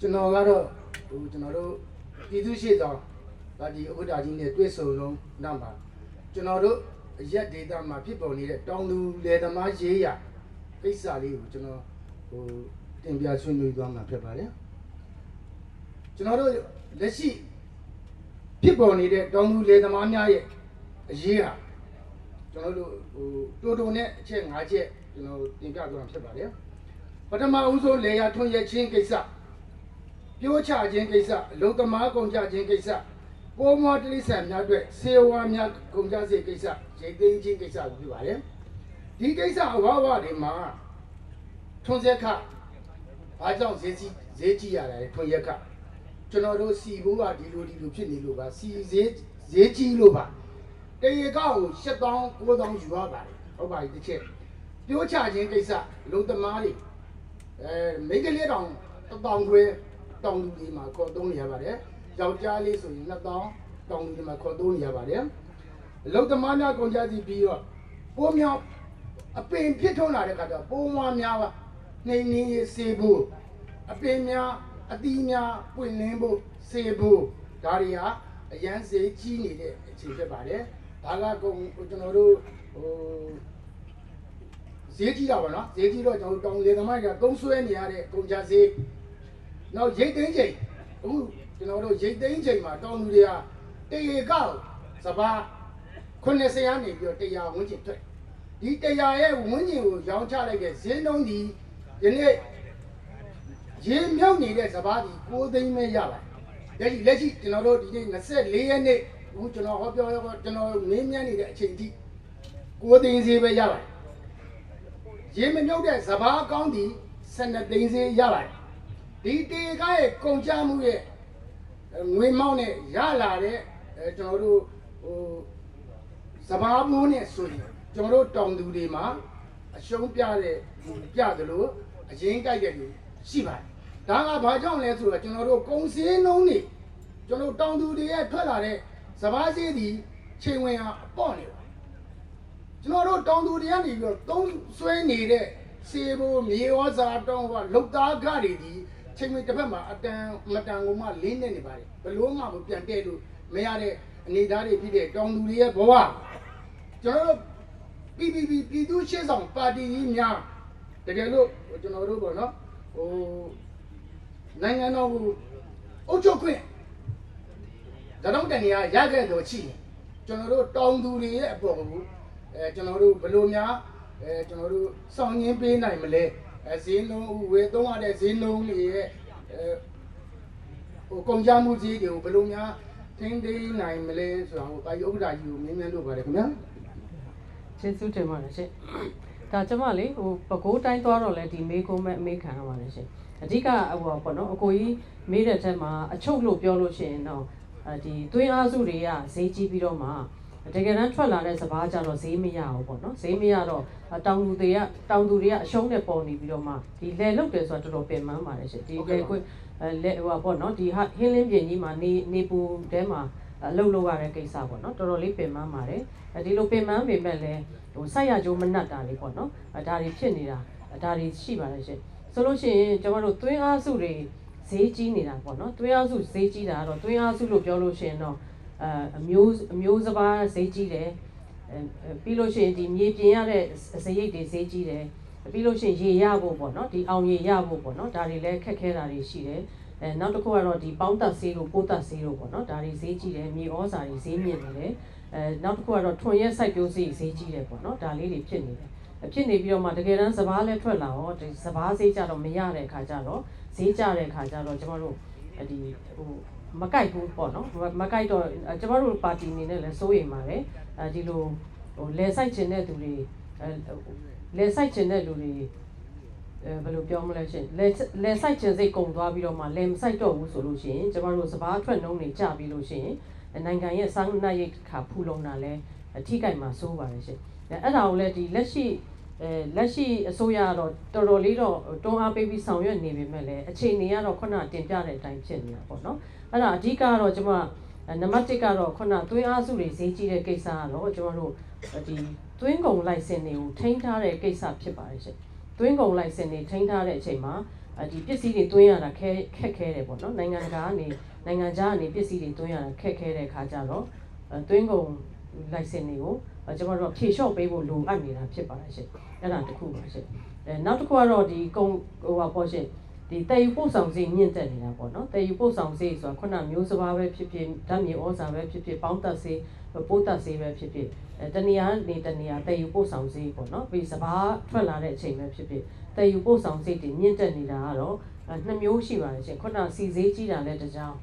ကျွန်တော်ကတော့ဟိုကျွန်တော်တို့ပြည်သူ့ရှေ့ဆောင်ပါတီဥက္ကဋ္ဌကြီးနဲ့တွေ့ဆုံလုံးနောက်မှာကျွန်တော်တို့အရက်ဒေတာမှာဖြစ်ပေါ်နေတဲ့တောင်သူလယ်သမားရေးရကိစ္စလေးကိုကျွန်တော်ဟိုတင်ပြဆွေးနွေးသွားမှာဖြစ်ပါတယ်ကျွန်တော်တို့လက်ရှိဖြစ်ပေါ်နေတဲ့တောင်သူလယ်သမားများရဲ့အရေးဟာကျွန်တော်တို့ဟိုတိုးတိုနဲ့အချက်၅ချက်ကျွန်တော်တင်ပြသွားမှာဖြစ်ပါတယ်ပထမဦးဆုံးလေယာထွန်းရက်ချင်းကိစ္စ ပြိုးချခြင်းကိစ္စအလုံသမားကုန်ကြခြင်းကိစ္စပိုးမွားတိရစ္ဆာန်များအတွက်ဆေးဝါးများကုန်ကြစေကိစ္စရိတ်သိမ်းခြင်းကိစ္စကိုပြုပါတယ်ဒီကိစ္စအဝဝတွေမှာထွန်းဆက်ခဘာကြောင့်ဈေးကြီးဈေးကြီးရတာလဲထွန်းရက်ခကျွန်တော်တို့စီဘိုးကဒီလိုဒီလိုဖြစ်နေလို့ပါစီဈေးဈေးကြီးလို့ပါတရေကောက်ကို7000 9000ယူရပါတယ်ဟုတ်ပါပြီတစ်ချက်ပြိုးချခြင်းကိစ္စလုံသမားတွေအဲမိန်းကလေးတောင်1000ခွဲ တောင်လူတွေမှာခေါ်သုံးနေရပါတယ်။ယောက်ျားလေးဆိုရင်2000တောင်လူတွေမှာခေါ်သုံးနေရပါတယ်။အလုတ်သမားများကုန်ကြစီပြီးတော့ပိုးမြောင်အပင်ဖြစ်ထွန်းလာတဲ့ခါကျတော့ပိုးမွားများပါနှိမ့်နှင်းရေးစေဖို့အပင်များအသီးများပွင့်လင်းဖို့စေဖို့ဒါတွေဟာအရန်စေကြီးနေတဲ့အခြေဖြစ်ပါတယ်။ဒါကကုန်ကျွန်တော်တို့ဟိုဈေးကြီးတာပါနော်ဈေးကြီးတော့ကျွန်တော်တို့တောင်လေသမားတွေကကုန်းဆွဲနေရတဲ့ကုန်ကြဈေး နောက်ရိတ်သိမ်းချိန်အခုကျွန်တော်တို့ရိတ်သိမ်းချိန်မှာတောင်လူတွေကတရေကောက်စပါး90ရာနေပြီးတော့100ဝန်းကျင်ထွက်ဒီ100ရဲ့ဝန်းကျင်ကိုရောင်းချလိုက်တဲ့ဈေးနှုန်းဒီယနေ့ရေမြောက်နေတဲ့စပါးဒီ6သိန်းပဲရပါတယ်လက်ရှိလက်ရှိကျွန်တော်တို့ဒီနေ့24ရက်နေ့အခုကျွန်တော်ဟောပြောရောကျွန်တော်မင်းမြန်းနေတဲ့အချိန်ထိ6သိန်းဈေးပဲရပါတယ်ရေမမြုပ်တဲ့စဘာကောင်းသည်12သိန်းစေးရပါတယ် ဒီတေကားရဲ့ကုန်ကြမှုရဲ့ငွေမောင်းနဲ့ရလာတဲ့အဲကျွန်တော်တို့ဟိုစဘာမိုးနဲ့ဆိုရင်ကျွန်တော်တို့တောင်သူတွေမှာအရှုံးပြတဲ့ပြသလိုအရင်ကြိုက်တဲ့လူရှိပါတယ်ဒါကဘာကြောင့်လဲဆိုတော့ကျွန်တော်တို့ကုန်စည်နှုန်းတွေကျွန်တော်တို့တောင်သူတွေရဲ့ထွက်လာတဲ့စဘာစည်းဒီချိန်ဝင်ဟာအပေါ့နေပါကျွန်တော်တို့တောင်သူတွေကနေပြီးတော့သုံးဆွဲနေတဲ့စေဘိုမြေဝဇာတောင်းကလုတ်သားကတွေဒီ ချိန်မတစ်ဖက်မှာအတန်မတန်ကိုမှလင်းနေနေပါတယ်ဘလို့မှမပြန်တဲ့လို့မရတဲ့အနေအထားတွေဖြစ်တဲ့တောင်သူတွေရဲ့ဘဝကျွန်တော်တို့ PPP ပြည်သူ့ရှေ့ဆောင်ပါတီကြီးများတကယ်လို့ကျွန်တော်တို့ပေါ့နော်ဟိုနိုင်ငံတော်ကိုအုပ်ချုပ်ခွင့်ဒါတော့တန်နေရရခဲ့တော့ရှိတယ်ကျွန်တော်တို့တောင်သူတွေရဲ့အပေါ်ကိုအဲကျွန်တော်တို့ဘယ်လိုများအဲကျွန်တော်တို့စောင့်ရင်းပေးနိုင်မလဲအဲ ဈေးနှုန်းဝယ်သုံးရတဲ့ဈေးနှုန်းတွေရဲ့အဲဟိုကုန်ကြမှုဈေးတွေကိုဘယ်လိုများထင်းသေးနိုင်မလဲဆိုတာကိုပါယုတ်တာကြီးကိုမြင်မြင်လို့ပါတယ်ခင်ဗျာကျေးဇူးတင်ပါတယ်ရှင်။ဒါကျမလေးဟိုပကိုးတိုင်းသွားတော့လဲဒီမေးကုန်းမဲ့အမေးခံရပါတယ်ရှင်။အဓိကဟိုပေါ့နော်အကိုကြီးမေးတဲ့ချက်မှာအချုပ်လို့ပြောလို့ရှိရင်တော့အဲဒီသွင်းအားစုတွေကဈေးကြီးပြီးတော့မှ တကယ်တမ်းထွက်လာတဲ့စဘာကြတော့ဈေးမရဘူးပေါ့နော်ဈေးမရတော့တောင်သူတွေကတောင်သူတွေကအရှုံးနဲ့ပေါ်နေပြီးတော့မှဒီလဲလုတ်တယ်ဆိုတာတော်တော်ပင်ပန်းပါတယ်ရှင်ဒီလဲကွအဲလဲဟိုပေါ့နော်ဒီဟင်းလင်းပြင်ကြီးမှာနေနေပူတဲမှာအလုပ်လုပ်ရတဲ့ကိစ္စပေါ့နော်တော်တော်လေးပင်ပန်းပါတယ်အဲဒီလိုပင်ပန်းပေမဲ့လည်းဟိုစိုက်ရကြိုးမနှက်တာလေးပေါ့နော်အဲဒါတွေဖြစ်နေတာဒါတွေရှိပါတယ်ရှင်ဆိုလို့ရှိရင်ကျွန်တော်တို့သွင်းအားစုတွေဈေးကြီးနေတာပေါ့နော်သွင်းအားစုဈေးကြီးတာကတော့သွင်းအားစုလို့ပြောလို့ရှိရင်တော့ အဲအမျိုးအမျိုးစပါးဈေးကြီးတယ်အဲပြီးလို့ရှိရင်ဒီမြေပြင်ရတဲ့ဈေးရိတ်တွေဈေးကြီးတယ်ပြီးလို့ရှိရင်ရေရဖို့ပေါ့နော်ဒီအောင်ရေရဖို့ပေါ့နော်ဒါတွေလည်းခက်ခဲတာတွေရှိတယ်အဲနောက်တစ်ခုကတော့ဒီပေါင်းတက်ဆေးတို့ပိုးတက်ဆေးတို့ပေါ့နော်ဒါတွေဈေးကြီးတယ်မြေဩဇာတွေဈေးမြင့်နေတယ်အဲနောက်တစ်ခုကတော့ထွန်ရက်စိုက်ပျိုးဈေးဈေးကြီးတယ်ပေါ့နော်ဒါလေးတွေဖြစ်နေတယ်ဖြစ်နေပြီးတော့မှတကယ်တမ်းစပားလည်းထွက်လာတော့ဒီစပားဈေးကြတော့မရတဲ့အခါကျတော့ဈေးကြတဲ့အခါကျတော့ကျမတို့ဒီဟို မကြိုက်ဘူးပေါ့နော်မကြိုက်တော့ကျမတို့ပါတီအနေနဲ့လည်းစိုးရိမ်ပါတယ်အဲဒီလိုဟိုလဲဆိုင်ချင်တဲ့သူတွေအဲလဲဆိုင်ချင်တဲ့လူတွေအဲဘယ်လိုပြောမလဲရှင်လဲလဲဆိုင်ချင်စိတ်ကုန်သွားပြီးတော့မှလဲမဆိုင်တော့ဘူးဆိုလို့ရှိရင်ကျမတို့စပားထွက်နှုံးတွေကျပြီးလို့ရှိရင်နိုင်ငံရဲ့စောင်းနှက်ရိတ်ခါဖူလုံတာလဲအထိကိမှာစိုးပါတယ်ရှင်အဲ့ဒါကိုလည်းဒီလက်ရှိ အဲလက်ရှိအစိုးရကတော့တော်တော်လေးတော့တွန်းအားပေးပြီးဆောင်ရွက်နေပေမဲ့လည်းအခြေအနေကတော့ခုနတင်ပြတဲ့အတိုင်းဖြစ်နေတာပေါ့နော်အဲ့ဒါအဓိကကတော့ကျွန်မနံပါတ်1ကတော့ခုနသွင်းအားစုတွေဈေးကြီးတဲ့ကိစ္စကတော့ကျွန်တော်တို့ဒီသွင်းကုန်လိုက်စင်တွေကိုထိန်းထားတဲ့ကိစ္စဖြစ်ပါတယ်ရှင်သွင်းကုန်လိုက်စင်တွေထိန်းထားတဲ့အချိန်မှာအဲဒီပစ္စည်းတွေသွင်းရတာခဲခက်ခဲတယ်ပေါ့နော်နိုင်ငံတကာကနေနိုင်ငံခြားကနေပစ္စည်းတွေသွင်းရတာခက်ခဲတဲ့အခါကျတော့အဲသွင်းကုန် license တွေကိုအဲ ကျွန်တော်တို့ကဖြေလျှော့ပေးဖို့လိုအပ်နေတာဖြစ်ပါတယ်ရှင်အဲ့ဒါတစ်ခုပါရှင်အဲနောက်တစ်ခုကတော့ဒီကုံဟိုပါပေါ့ရှင်ဒီတည်ယူပို့ဆောင်စေမြင့်တက်နေတာပေါ့နော်တည်ယူပို့ဆောင်စေဆိုတာခုနမျိုးစဘာပဲဖြစ်ဖြစ်ဓာတ်မြေဩဇာပဲဖြစ်ဖြစ်ပေါင်းတက်စေပိုးတက်စေပဲဖြစ်ဖြစ်အဲတနေရာနေတနေရာတည်ယူပို့ဆောင်စေပေါ့နော်ပြီးစဘာထွက်လာတဲ့အချိန်ပဲဖြစ်ဖြစ်တည်ယူပို့ဆောင်စေတွေမြင့်တက်နေတာကတော့အဲနှစ်မျိုးရှိပါတယ်ရှင်ခုနစီစေးကြီးတာလည်းတစ်ကြောင်း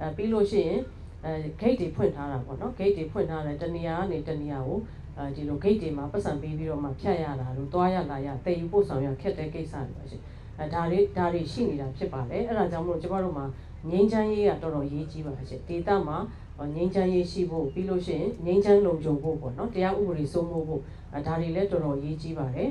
အဲပြီးလို့ရှိရင် အဲ gate တွေဖွင့်ထားတာပေါ့နော် gate တွေဖွင့်ထားတယ်တနေရာကနေတနေရာကိုအဲဒီလို gate တွေမှာပတ်စံပေးပြီးတော့မှဖြတ်ရတာလို့တွားရလာရတည်ယူပို့ဆောင်ရခက်တဲ့ကိစ္စတွေပါရှင်အဲဒါတွေဒါတွေရှိနေတာဖြစ်ပါတယ်အဲ့ဒါကြောင့်မို့ကျွန်တော်တို့မှာငိမ့်ချမ်းရေးကတော်တော်ရေးကြီးပါရှင်ဒေတာမှာငိမ့်ချမ်းရေးရှိဖို့ပြီးလို့ရှိရင်ငိမ့်ချမ်းလုံခြုံဖို့ပေါ့နော်တရားဥပဒေစိုးမိုးဖို့အဲဒါတွေလည်းတော်တော်ရေးကြီးပါတယ်အဲ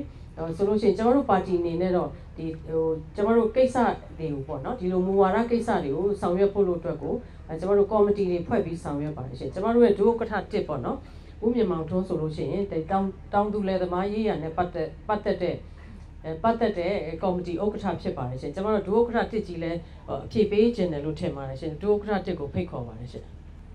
ဆိုလို့ရှိရင်ကျွန်တော်တို့ပါတီအနေနဲ့တော့ဒီဟိုကျွန်တော်တို့ကိစ္စတွေကိုပေါ့နော်ဒီလိုမူဝါဒကိစ္စတွေကိုဆောင်ရွက်ဖို့လို့အတွက်ကိုအဲကျွန်တော်တို့ကော်မတီတွေဖွဲ့ပြီးဆောင်ရွက်ပါတယ်ရှင်ကျွန်တော်တို့ရဲ့ဒုဥက္ကဋ္ဌတစ်ပေါ့နော်ဦးမြင့်မောင်ထွန်းဆိုလို့ရှိရင်တောင်းတောင်းသူလဲသမားရေးရနဲ့ပတ်သက်ပတ်သက်တဲ့အဲပတ်သက်တဲ့ကော်မတီဥက္ကဋ္ဌဖြစ်ပါတယ်ရှင်ကျွန်တော်တို့ဒုဥက္ကဋ္ဌတစ်ကြီးလဲအဖြေပေးခြင်းတယ်လို့ထင်ပါတယ်ရှင်ဒုဥက္ကဋ္ဌတစ်ကိုဖိတ်ခေါ်ပါတယ်ရှင်